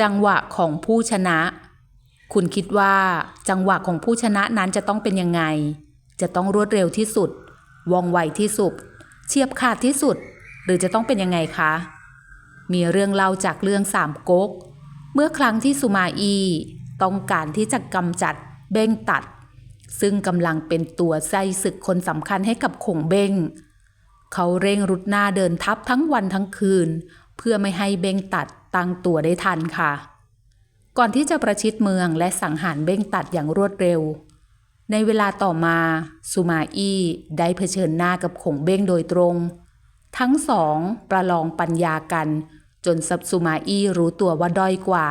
จังหวะของผู้ชนะ คุณคิดว่าจังหวะของผู้ชนะนั้นจะต้องเป็นยังไง จะต้องรวดเร็วที่สุด ว่องไวที่สุด เฉียบขาดที่สุด หรือจะต้องเป็นยังไงคะ มีเรื่องเล่าจากเรื่องสามก๊ก เมื่อครั้งที่สุมาอี ต้องการที่จะกำจัดเบ้งตัด ซึ่งกำลังเป็นตัวไส้ศึกคนสำคัญให้กับขงเบ้งเขาเร่งรุดหน้าเดินทัพทั้งวันทั้งคืน เพื่อไม่ให้เบ้งตัด ตั้งตัวได้ทันค่ะ ก่อนที่จะประชิดเมืองและสังหารเบ้งตัดอย่างรวดเร็ว ในเวลาต่อมาสุมาอี้ได้เผชิญหน้ากับขงเบ้งโดยตรง ทั้งสองประลองปัญญากัน จนซับสุมาอี้รู้ตัวว่าด้อยกว่า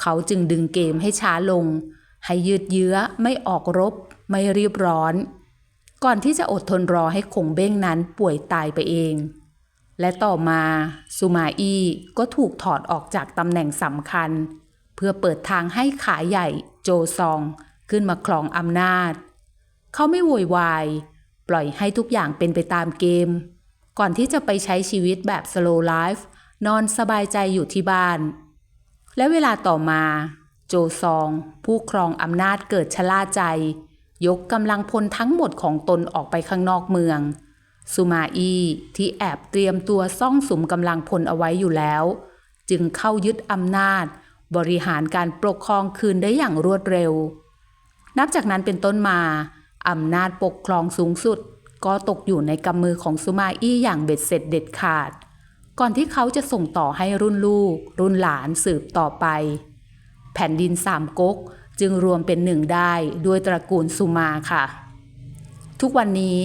เขาจึงดึงเกมให้ช้าลง ให้ยืดเยื้อไม่ออกรบ ไม่รีบร้อน ก่อนที่จะอดทนรอให้คงเบ้งนั้นป่วยตายไปเอง และต่อมาซูมาอีก็ถูกถอดออกจากตำแหน่งสำคัญ เพื่อเปิดทางให้ขาใหญ่โจซองขึ้นมาครองอำนาจ เขาไม่โวยวาย ปล่อยให้ทุกอย่างเป็นไปตามเกม ก่อนที่จะไปใช้ชีวิตแบบ slow life นอนสบายใจอยู่ที่บ้าน และเวลาต่อมา โจซอง ผู้ครองอำนาจเกิดชะล่าใจ ยกกำลังพลทั้งหมดของตนออกไปข้างนอกเมือง สุมาอีที่แอบเตรียมตัวซ่องสุมกำลังพลเอาไว้อยู่แล้ว จึงเข้ายึดอำนาจ บริหารการปกครองคืนได้อย่างรวดเร็ว นับจากนั้นเป็นต้นมาอำนาจปกครองสูงสุด ก็ตกอยู่ในกำมือของสุมาอี้อย่างเบ็ดเสร็จเด็ดขาด ก่อนที่เขาจะส่งต่อให้รุ่นลูก รุ่นหลานสืบต่อไป แผ่นดินสามก๊กจึงรวมเป็นหนึ่งได้ด้วยตระกูลสุมาค่ะ ทุกวันนี้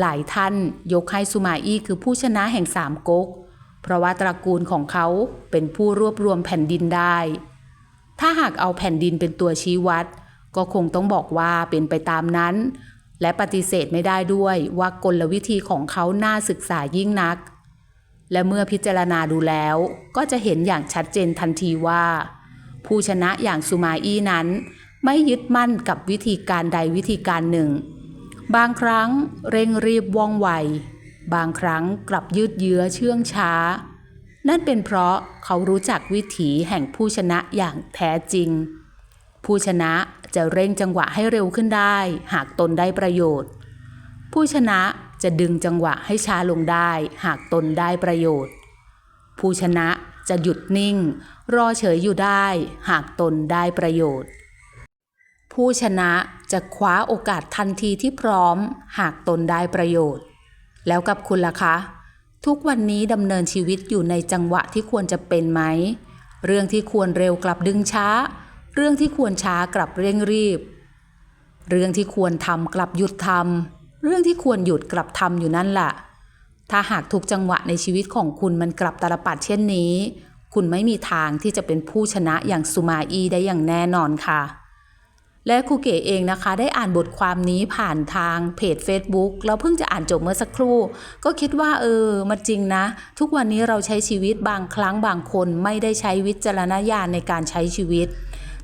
หลายท่านยกให้สุมาอี้คือผู้ชนะแห่งสามก๊ก เพราะว่าตระกูลของเขาเป็นผู้รวบรวมแผ่นดินได้ ถ้าหากเอาแผ่นดินเป็นตัวชี้วัด ก็คงต้องบอกว่าเป็นไปตามนั้น และปฏิเสธไม่ได้ด้วยว่ากลวิธีของเขาน่าศึกษายิ่งนัก และเมื่อพิจารณาดูแล้วก็จะเห็นอย่างชัดเจนทันทีว่า ผู้ชนะอย่างสุมาอี้นั้น ไม่ยึดมั่นกับวิธีการใดวิธีการหนึ่ง บางครั้งเร่งรีบว่องไว บางครั้งกลับยืดเยื้อเชื่องช้า นั่นเป็นเพราะเขารู้จักวิถีแห่งผู้ชนะอย่างแท้จริง ผู้ชนะจะเร่งจังหวะให้เร็วขึ้นได้ หากตนได้ประโยชน์ ผู้ชนะจะดึงจังหวะให้ช้าลงได้ หากตนได้ประโยชน์ ผู้ชนะจะหยุดนิ่ง รอเฉยอยู่ได้ หากตนได้ประโยชน์ ผู้ชนะจะคว้าโอกาสทันทีที่พร้อมหากตนได้ประโยชน์ แล้วกับคุณล่ะคะ ทุกวันนี้ดำเนินชีวิตอยู่ในจังหวะที่ควรจะเป็นไหม เรื่องที่ควรเร็วกลับดึงช้า เรื่องที่ควรช้ากลับเร่งรีบ เรื่องที่ควรทำกลับหยุดทำเรื่องที่ควรหยุดกลับทำอยู่นั่นล่ะ ถ้าหากทุกจังหวะในชีวิตของคุณมันกลับตาลปัดเช่นนี้ คุณไม่มีทางที่จะเป็นผู้ชนะอย่างสุมาอีได้อย่างแน่นอนค่ะ และครูเก๋เองนะคะ ได้อ่านบทความนี้ผ่านทางเพจ Facebook เราเพิ่งจะอ่านจบเมื่อสักครู่ ก็คิดว่าเออมันจริงนะ ทุกวันนี้เราใช้ชีวิตบางครั้งบางคนไม่ได้ใช้วิจารณญาณในการใช้ชีวิต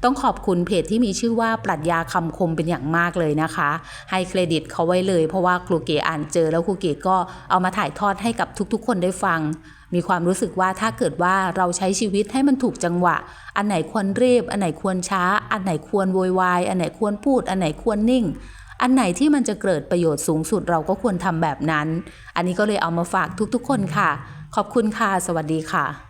ต้องขอบคุณเพจที่มีชื่อว่าปรัชญาคำคมเป็นอย่างมากเลยนะคะ ให้เครดิตเขาไว้เลย เพราะว่าครูเก๋อ่านเจอแล้วครูเก๋ก็เอามาถ่ายทอดให้กับทุกๆ คนได้ฟัง มีความรู้สึกว่าถ้าเกิดว่าเราใช้ชีวิตให้มันถูกจังหวะ อันไหนควรรีบ อันไหนควรช้า อันไหนควรโวยวาย อันไหนควรพูด อันไหนควรนิ่งอันไหนที่มันจะเกิดประโยชน์สูงสุดเราก็ควรทำแบบนั้น อันนี้ก็เลยเอามาฝากทุกๆคนค่ะ ขอบคุณค่ะ สวัสดีค่ะ